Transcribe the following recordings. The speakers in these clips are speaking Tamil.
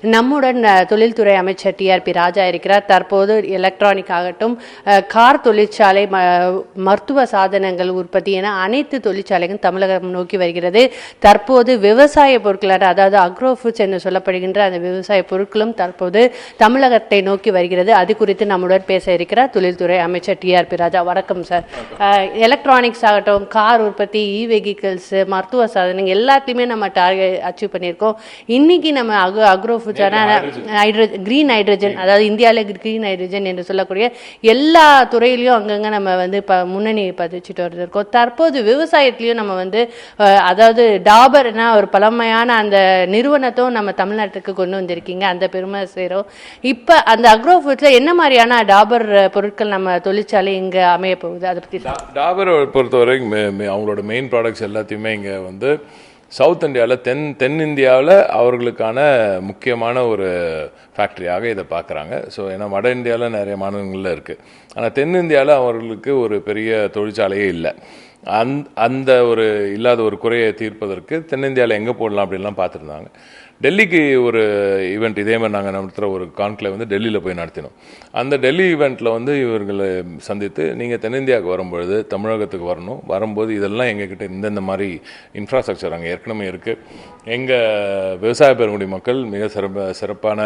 நம்முடன் தொழில்துறை அமைச்சர் டிஆர்பி ராஜா இருக்கிறார். தற்போது எலக்ட்ரானிக் ஆகட்டும் கார் தொழிற்சாலை ம- மருத்துவ சாதனங்கள் உற்பத்தி என அனைத்து தொழிற்சாலைகளும் தமிழகம் நோக்கி வருகிறது. தற்போது விவசாய பொருட்களான அதாவது அக்ரோ ஃபுட்ஸ் என்று சொல்லப்படுகின்ற அந்த விவசாய பொருட்களும் தற்போது தமிழகத்தை நோக்கி வருகிறது. அது குறித்து நம்முடன் பேச இருக்கிறார் தொழில்துறை அமைச்சர் டிஆர்பி ராஜா. வணக்கம் சார். எலக்ட்ரானிக்ஸ் ஆகட்டும் கார் உற்பத்தி இ வெஹிக்கிள்ஸ் மருத்துவ சாதனங்கள் எல்லாத்தையுமே நம்ம டார்கெட் அச்சீவ் பண்ணியிருக்கோம். இன்னைக்கு நம்ம அக்ரோ அக்ரோ ஃபுட்ஸான ஹைட்ரோ கிரீன் ஹைட்ரஜன் அதாவது இந்தியாவில் கிரீன் ஹைட்ரஜன் என்று சொல்லக்கூடிய எல்லா துறையிலையும் அங்கங்கே நம்ம வந்து இப்போ முன்னணி பதிச்சுட்டு வந்துருக்கோம் தற்போது விவசாயத்துலேயும் நம்ம வந்து அதாவது டாபர்னா ஒரு பழமையான அந்த நிறுவனத்தும் நம்ம தமிழ்நாட்டுக்கு கொண்டு வந்திருக்கீங்க. அந்த பெருமை செய்கிறோம் இப்போ அந்த அக்ரோ ஃபுட்ஸில் என்ன மாதிரியான டாபர் பொருட்கள் நம்ம தொழிற்சாலை இங்கே அமைய போகுது? அதை பற்றி டாபரை பொறுத்தவரைக்கும் மே- மே- அவங்களோட மெயின் ப்ராடக்ட்ஸ் எல்லாத்தையுமே இங்கே வந்து சவுத் இந்தியாவில் தென் தென்னிந்தியாவில் அவர்களுக்கான முக்கியமான ஒரு ஃபேக்ட்ரியாக இதை பார்க்குறாங்க. ஸோ ஏன்னா வட இந்தியாவில் நிறைய மாநிலங்களில் இருக்குது ஆனால் தென்னிந்தியாவில் அவர்களுக்கு ஒரு பெரிய தொழிற்சாலையே இல்லை. அந் அந்த ஒரு இல்லாத ஒரு குறையை தீர்ப்பதற்கு தென்னிந்தியாவில் எங்கே போடலாம் அப்படின்லாம் பார்த்துருந்தாங்க. டெல்லிக்கு ஒரு ஈவெண்ட் இதே மாதிரி நாங்கள் நடத்துகிற ஒரு கான்க்ளேவ் வந்து டெல்லியில் போய் நடத்தினோம். அந்த டெல்லி ஈவெண்ட்டில் வந்து இவர்களை சந்தித்து நீங்கள் தென்னிந்தியாவுக்கு வரும்பொழுது தமிழகத்துக்கு வரணும் வரும்போது இதெல்லாம் எங்ககிட்ட இந்தந்த மாதிரி இன்ஃப்ராஸ்ட்ரக்சர் அங்கே ஏற்கனவே இருக்குது எங்கள் விவசாய பெருங்குடி மக்கள் மிக சிறப்ப சிறப்பான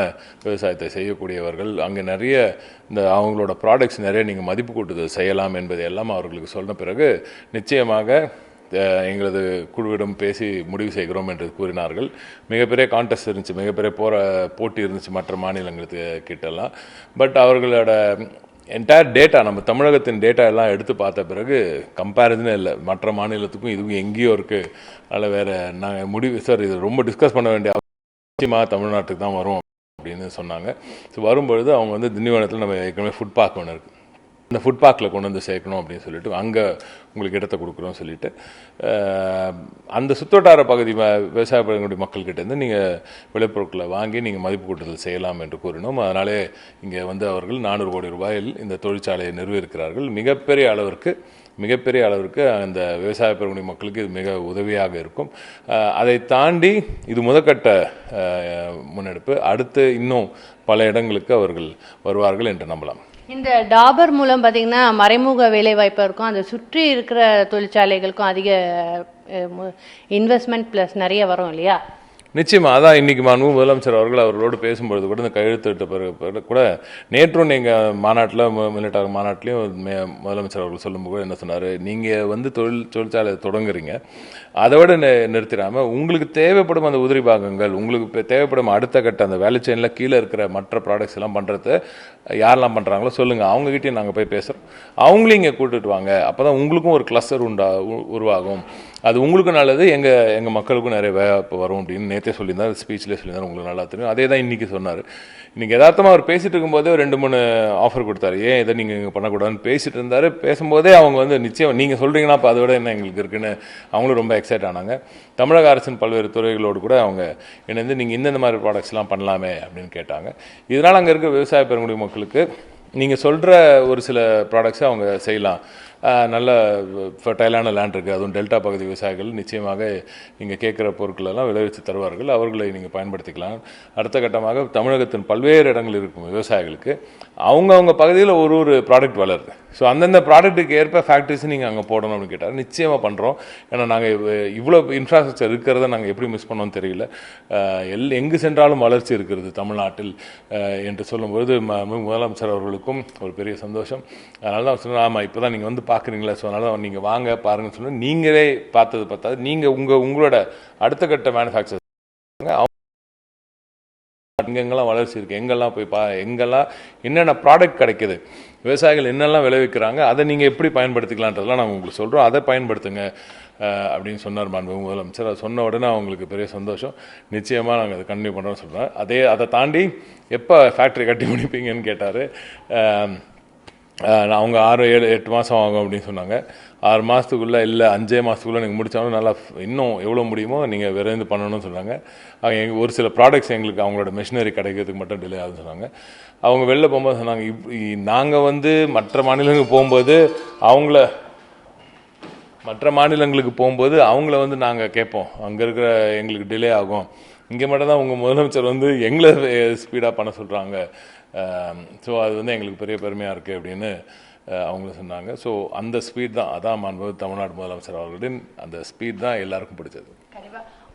விவசாயத்தை செய்யக்கூடியவர்கள். அங்கே நிறைய இந்த அவங்களோட ப்ராடக்ட்ஸ் நிறைய நீங்கள் மதிப்பு கூட்டுதல் செய்யலாம் என்பதை எல்லாம் அவர்களுக்கு சொன்ன பிறகு நிச்சயமாக எங்களது குழுவிடம் பேசி முடிவு செய்கிறோம் என்று கூறினார்கள். மிகப்பெரிய கான்டெஸ்ட் இருந்துச்சு. மிகப்பெரிய போற போட்டி இருந்துச்சு மற்ற மாநிலங்களுக்கு கிட்டலாம். பட் அவர்களோட என்டையர் டேட்டா நம்ம தமிழகத்தின் டேட்டா எல்லாம் எடுத்து பார்த்த பிறகு கம்பேரிசனே இல்லை. மற்ற மாநிலத்துக்கும் இதுவும் எங்கேயோ இருக்குது அதில் வேறு நாங்கள் முடிவு சார் இது ரொம்ப டிஸ்கஸ் பண்ண வேண்டிய அவசியமாக தமிழ்நாட்டுக்கு தான் வரும் அப்படின்னு சொன்னாங்க. ஸோ வரும்பொழுது அவங்க வந்து திண்டிவனத்தில் நம்ம ஏற்கனவே ஃபுட் பார்க் ஒன்று இருக்குது இந்த ஃபுட் பார்க்கில் கொண்டு வந்து சேர்க்கணும் அப்படின்னு சொல்லிட்டு அங்கே உங்களுக்கு இடத்த கொடுக்குறோம் சொல்லிட்டு அந்த சுத்தோட்டார பகுதி விவசாய பழங்குடி மக்கள்கிட்டேருந்து நீங்கள் விளைபொருட்களை வாங்கி நீங்கள் மதிப்பு கூட்டுதல் செய்யலாம் என்று கூறினோம். அதனாலே இங்கே வந்து அவர்கள் நானூறு கோடி ரூபாயில் இந்த தொழிற்சாலையை நிறுவியிருக்கிறார்கள். மிகப்பெரிய அளவிற்கு மிகப்பெரிய அளவிற்கு அந்த விவசாய பெருமணி மக்களுக்கு இது மிக உதவியாக இருக்கும். அதை தாண்டி இது முதற்கட்ட முன்னெடுப்பு. அடுத்து இன்னும் பல இடங்களுக்கு அவர்கள் வருவார்கள் என்று நம்பலாம். இந்த டாபர் மூலம் பார்த்தீங்கன்னா மறைமுக வேலைவாய்ப்பு இருக்கும். அதை சுற்றி இருக்கிற தொழிற்சாலைகளுக்கும் அதிக இன்வெஸ்ட்மெண்ட் ப்ளஸ் நிறைய வரும் இல்லையா? நிச்சயமா அதான் இன்னைக்கு மாண்பு முதலமைச்சர் அவர்கள் அவர்களோடு பேசும்பொழுது கூட இந்த கையெழுத்திட்ட பிறகு கூட நேற்றும் நீங்கள் மாநாட்டில் மிலிட்டார் மாநாட்டிலையும் மே- முதலமைச்சர் அவர்கள் சொல்லும்போது என்ன சொன்னார் நீங்கள் வந்து தொழில் தொழிற்சாலை தொடங்குறீங்க. அதை விட நி- உங்களுக்கு தேவைப்படும் அந்த உதிரி பாகங்கள் உங்களுக்கு தேவைப்படும் அடுத்த கட்ட அந்த வேலை செயினில் கீழே இருக்கிற மற்ற ப்ராடக்ட்ஸ் எல்லாம் பண்ணுறத யாரெல்லாம் பண்ணுறாங்களோ சொல்லுங்கள் அவங்ககிட்டயும் நாங்கள் போய் பேசுகிறோம் அவங்களையும் இங்கே கூட்டுட்டு வாங்க. அப்போ தான் உங்களுக்கும் ஒரு கிளஸ்டர் உண்டா உ- உருவாகும். அது உங்களுக்கும் நல்லது எங்கள் எங்கள் மக்களுக்கும் நிறைய வேலை வரும் அப்படின்னு நேற்றே சொல்லியிருந்தார் ஸ்பீச்லேயே சொல்லியிருந்தார் உங்களுக்கு நல்லா தெரியும். அதே தான் இன்றைக்கி சொன்னார். இன்றைக்கி யதார்த்தமாக அவர் பேசிட்டு இருக்கும்போதே ஒரு ரெண்டு மூணு ஆஃபர் கொடுத்தாரு. ஏன் இதை நீங்கள் இங்கே பண்ணக்கூடாதுன்னு பேசிட்டு இருந்தார். பேசும்போதே அவங்க வந்து நிச்சயம் நீங்கள் சொல்கிறீங்கன்னா அப்போ அதை விட என்ன எங்களுக்கு இருக்குன்னு அவங்களும் ரொம்ப எக்ஸைட் ஆனாங்க. தமிழக அரசின் பல்வேறு துறைகளோடு கூட அவங்க இணைந்து நீங்கள் இந்தந்த மாதிரி ப்ராடக்ட்ஸ்லாம் பண்ணலாமே அப்படின்னு கேட்டாங்க. இதனால் அங்கே இருக்க விவசாய பெருங்குடி மக்களுக்கு நீங்கள் சொல்கிற ஒரு சில ப்ராடக்ட்ஸை அவங்க செய்யலாம். நல்ல ஃபர்டைலான லேண்ட் இருக்குது அதுவும் டெல்டா பகுதி விவசாயிகள் நிச்சயமாக நீங்கள் கேட்குற பொருட்களெல்லாம் விளைவித்து தருவார்கள். அவர்களை நீங்கள் பயன்படுத்திக்கலாம். அடுத்த கட்டமாக தமிழகத்தின் பல்வேறு இடங்கள் இருக்கும் விவசாயிகளுக்கு அவங்கவுங்க பகுதியில் ஒரு ஒரு ப்ராடக்ட் வளருது. ஸோ அந்தந்த ப்ராடக்ட்டுக்கு ஏற்ப ஃபேக்ட்ரிஸ் நீங்கள் அங்கே போடணும் அப்படின்னு கேட்டார். நிச்சயமாக பண்ணுறோம் ஏன்னா நாங்கள் இவ்வளோ இன்ஃப்ராஸ்ட்ரக்சர் இருக்கிறத நாங்கள் எப்படி மிஸ் பண்ணோம்னு தெரியல. எல் எங்கு சென்றாலும் வளர்ச்சி இருக்கிறது தமிழ்நாட்டில் என்று சொல்லும்பொழுது மு- முதலமைச்சர் அவர்களுக்கும் ஒரு பெரிய சந்தோஷம். அதனால தான் சொன்னால் ஆமாம் இப்போ தான் நீங்கள் வந்து பார்க்குறீங்களா ஸோ அதனால் நீங்கள் வாங்க பாருங்கன்னு சொல்லி நீங்களே பார்த்தது பார்த்தாது நீங்கள் உங்கள் உங்களோட அடுத்த கட்ட மேனுஃபேக்சர் எங்கெங்கெல்லாம் வளர்ச்சி இருக்குது எங்கெல்லாம் போய் பா எங்கெல்லாம் என்னென்ன ப்ராடக்ட் கிடைக்குது விவசாயிகள் என்னெல்லாம் விளைவிக்கிறாங்க அதை நீங்கள் எப்படி பயன்படுத்திக்கலான்றதெல்லாம் நாங்கள் உங்களுக்கு சொல்கிறோம் அதை பயன்படுத்துங்க அப்படின்னு சொன்னார் மாண்பு முதலமைச்சர். அது சொன்ன உடனே அவங்களுக்கு பெரிய சந்தோஷம். நிச்சயமாக நாங்கள் அதை கண்டினியூ பண்ணுறோம்னு சொல்கிறோம் அதே அதை தாண்டி எப்போ ஃபேக்ட்ரி கட்டி முடிப்பீங்கன்னு கேட்டார். அவங்க ஆறு ஏழு எட்டு மாதம் ஆகும் அப்படின்னு சொன்னாங்க. ஆறு மாதத்துக்குள்ளே இல்லை அஞ்சே மாதத்துக்குள்ளே நீங்கள் முடித்தாலும் நல்லா இன்னும் எவ்வளோ முடியுமோ நீங்கள் விரைந்து பண்ணணும்னு சொன்னாங்க. அவங்க ஒரு சில ப்ராடக்ட்ஸ் எங்களுக்கு அவங்களோட மிஷினரி கிடைக்கிறதுக்கு மட்டும் டிலே ஆகுதுன்னு சொன்னாங்க. அவங்க வெளில போகும்போது சொன்னாங்க இப் நாங்கள் வந்து மற்ற மாநிலங்களுக்கு போகும்போது அவங்கள மற்ற மாநிலங்களுக்கு போகும்போது அவங்கள வந்து நாங்கள் கேட்போம். அங்கே இருக்கிற எங்களுக்கு டிலே ஆகும். இங்கே மட்டும் தான் உங்கள் முதலமைச்சர் வந்து எங்களை ஸ்பீடாக பண்ண சொல்கிறாங்க Um, ஸோ அது வந்து எங்களுக்கு பெரிய பெருமையாக இருக்குது அப்படின்னு uh, அவங்களும் சொன்னாங்க. ஸோ அந்த ஸ்பீட் தான் அதான் மாண்பு தமிழ்நாடு முதலமைச்சர் அவர்களின் அந்த ஸ்பீட் தான் எல்லாருக்கும் பிடிச்சது.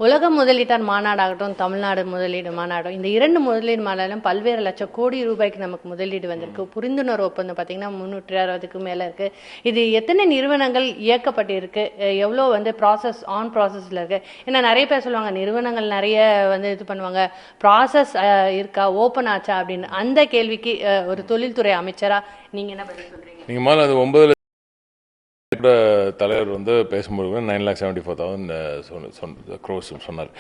உலக முதலீட்டார் மாநாடாகட்டும் தமிழ்நாடு முதலீடு மாநாடும் இந்த இரண்டு முதலீடு மாநாடும் பல்வேறு லட்சம் கோடி ரூபாய்க்கு நமக்கு முதலீடு வந்திருக்கு. புரிந்துணர்வு ஒப்பந்தம் பார்த்தீங்கன்னா முந்நூற்றி அறுபதுக்கு மேலே இருக்கு. இது எத்தனை நிறுவனங்கள் இயக்கப்பட்டிருக்கு? எவ்வளோ வந்து ப்ராசஸ் ஆன் ப்ராசஸ்ல இருக்கு? ஏன்னா நிறைய பேர் சொல்லுவாங்க நிறுவனங்கள் நிறைய வந்து இது பண்ணுவாங்க. ப்ராசஸ் இருக்கா? ஓப்பன் ஆச்சா? அப்படின்னு அந்த கேள்விக்கு ஒரு தொழில்துறை அமைச்சரா நீங்க என்ன பதில் சொல்கிறீங்க நீங்கள் முதல்ல அது ஒன்பது கூட தலைவர் வந்து பேசும்போது nine lakh seventy four thousand சொன்ன க்ரோஸ் சொன்னார்.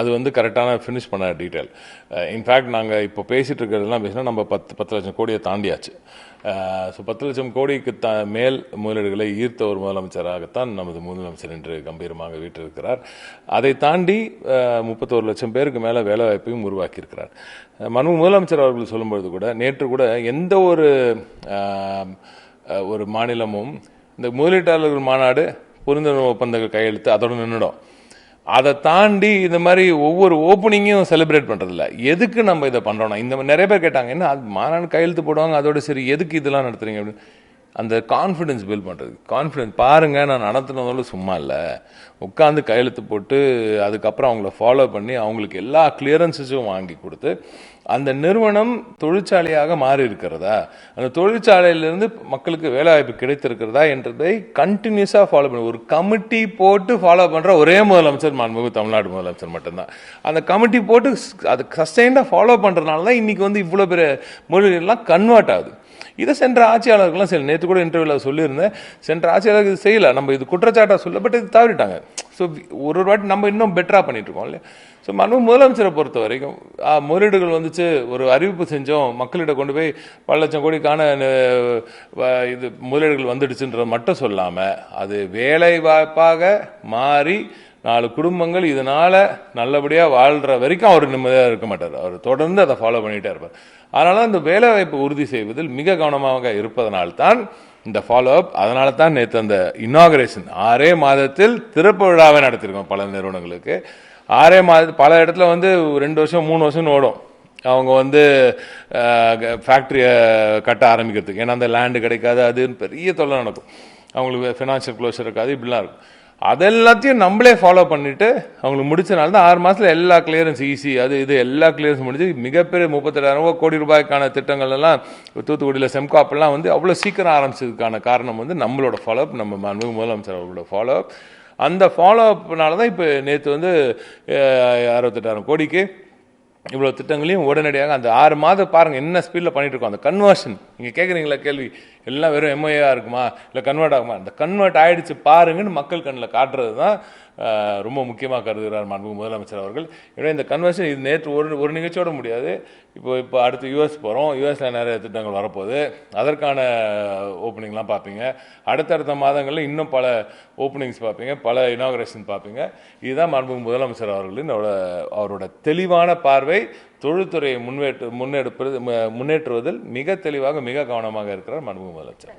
அது வந்து கரெக்டான ஃபினிஷ் பண்ண டீட்டெயில் இன்ஃபேக்ட் நாங்கள் இப்போ பேசிகிட்டு இருக்கிறதெல்லாம் பேசினா நம்ம பத்து பத்து லட்சம் கோடியை தாண்டியாச்சு. ஸோ பத்து லட்சம் கோடிக்கு த மேல் முதலீடுகளை ஈர்த்த ஒரு முதலமைச்சராகத்தான் நமது முதலமைச்சர் என்று கம்பீரமாக வீட்டிருக்கிறார் அதை தாண்டி முப்பத்தோரு லட்சம் பேருக்கு மேலே வேலைவாய்ப்பையும் உருவாக்கியிருக்கிறார். மனு முதலமைச்சர் அவர்கள் சொல்லும்பொழுது கூட நேற்று கூட எந்த ஒரு ஒரு மாநிலமும் இந்த முதலீட்டாளர்கள் மாநாடு புரிந்துணர்வு ஒப்பந்தங்கள் கையெழுத்து அதோட நின்றுடும் அதை தாண்டி இந்த மாதிரி ஒவ்வொரு ஓப்பனிங்கும் செலிப்ரேட் பண்ணுறதில்ல எதுக்கு நம்ம இதை பண்ணுறோம்னா இந்த மாதிரி நிறைய பேர் கேட்டாங்க என்ன அது மாநாடு கையெழுத்து போடுவாங்க அதோட சரி எதுக்கு இதெல்லாம் நடத்துறீங்க? அப்படின்னு. அந்த கான்ஃபிடென்ஸ் பில்ட் பண்ணுறது கான்ஃபிடன்ஸ் பாருங்கள் நான் நடத்துனதோட சும்மா இல்லை. உட்காந்து கையெழுத்து போட்டு அதுக்கப்புறம் அவங்கள ஃபாலோ பண்ணி அவங்களுக்கு எல்லா கிளியரன்ஸஸும் வாங்கி கொடுத்து அந்த நிறுவனம் தொழிற்சாலையாக மாறி இருக்கிறதா அந்த தொழிற்சாலையிலிருந்து மக்களுக்கு வேலைவாய்ப்பு கிடைத்திருக்கிறதா என்றதை கண்டினியூஸாக ஃபாலோ பண்ண. ஒரு கமிட்டி போட்டு ஃபாலோ பண்ணுற ஒரே முதலமைச்சர் மாண்புமிகு தமிழ்நாடு முதலமைச்சர் மட்டும்தான். அந்த கமிட்டி போட்டு அது சஸ்டைண்டாக ஃபாலோ பண்ணுறதுனால தான் இன்றைக்கி வந்து இவ்வளோ பெரிய மொழிகள்லாம் கன்வெர்ட் ஆகுது. இதை சென்ற ஆட்சியாளர்கள்லாம் சரி நேற்று கூட இன்டர்வியூவில் சொல்லியிருந்தேன். சென்ற ஆட்சியாளர்கள் இது செய்யலை. நம்ம இது குற்றச்சாட்டாக சொல்ல பட் இது தவறிட்டாங்க. ஸோ ஒரு ஒரு வாட்டி நம்ம இன்னும் பெட்டராக பண்ணிட்டு இருக்கோம் இல்லையா? ஸோ மனு முதலமைச்சரை பொறுத்த வரைக்கும் முதலீடுகள் வந்துச்சு. ஒரு அறிவிப்பு செஞ்சோம். மக்களிடம் கொண்டு போய் பல லட்சம் கோடிக்கான வ- இது முதலீடுகள் வந்துடுச்சுன்றதை மட்டும் சொல்லாமல் அது வேலை வாய்ப்பாக மாறி நாலு குடும்பங்கள் இதனால நல்லபடியாக வாழ்கிற வரைக்கும் அவர் நிம்மதியாக இருக்க மாட்டார். அவர் தொடர்ந்து அதை ஃபாலோ பண்ணிட்டே இருப்பார். அதனால இந்த வேலைவாய்ப்பு உறுதி செய்வதில் மிக கவனமாக இருப்பதனால்தான் இந்த ஃபாலோ அப் அதனால தான் நேற்று அந்த இன்னாகரேஷன் ஆறே மாதத்தில் திறப்பு விழாவை நடத்திருக்கோம் பல நிறுவனங்களுக்கு. ஆறே மாத பல இடத்துல வந்து ரெண்டு வருஷம் மூணு வருஷம் ஓடும். அவங்க வந்து ஃபேக்ட்ரியை கட்ட ஆரம்பிக்கிறதுக்கு. ஏன்னா அந்த லேண்டு கிடைக்காது அதுன்னு பெரிய தொல்லை நடக்கும். அவங்களுக்கு ஃபினான்ஷியல் க்ளோஷர் இருக்காது இப்படிலாம் இருக்கும். அதெல்லாத்தையும் நம்மளே ஃபாலோ பண்ணிட்டு அவங்களுக்கு முடிச்சனால தான் ஆறு மாதத்தில் எல்லா கிளியரன்ஸ் ஈஸி அது இது எல்லா கிளியரன்ஸ் முடிஞ்சு மிகப்பெரிய முப்பத்தெட்டாயிரம் கோடி ரூபாய்க்கான திட்டங்கள் எல்லாம் தூத்துக்குடியில் செம்காப்பெல்லாம் வந்து அவ்வளோ சீக்கிரம் ஆரம்பிச்சதுக்கான காரணம் வந்து நம்மளோட ஃபாலோ அப் நம்ம மாண்புமிகு முதலமைச்சர் அவர்களோட ஃபாலோ அப் அந்த ஃபாலோ அப்னால தான் இப்போ நேற்று வந்து அறுபத்தெட்டாயிரம் கோடிக்கு இவ்வளோ திட்டங்களையும் உடனடியாக அந்த ஆறு மாதம் பாருங்கள் என்ன ஸ்பீடில் பண்ணிட்டு இருக்கோம் அந்த கன்வர்ஷன் நீங்கள் கேட்குறீங்களா கேள்வி? எல்லாம் வெறும் எம்ஐஆ இருக்குமா? இல்லை கன்வெர்ட் ஆகுமா? இந்த கன்வெர்ட் ஆகிடுச்சு பாருங்கன்னு மக்கள் கண்ணில் காட்டுறது தான் ரொம்ப முக்கியமாக கருதுகிறார் மாண்பு முதலமைச்சர் அவர்கள். எனவே இந்த கன்வர்ஷன் இது நேற்று ஒரு ஒரு நிகழ்ச்சியோட முடியாது. இப்போ இப்போ அடுத்து யூஎஸ் போகிறோம் யூஎஸில் நிறைய திட்டங்கள் வரப்போகுது. அதற்கான ஓப்பனிங்லாம் பார்ப்பீங்க. அடுத்தடுத்த மாதங்களில் இன்னும் பல ஓப்பனிங்ஸ் பார்ப்பீங்க. பல இனாகரேஷன் பார்ப்பீங்க. இதுதான் மாண்பு முதலமைச்சர் அவர்களின் அவரோட அவரோட தெளிவான பார்வை. தொழில்துறையை முன்னேற்று முன்னெடுப்பது முன்னேற்றுவதில் மிக தெளிவாக மிக கவனமாக இருக்கிறார் மன்முக முதலமைச்சர்.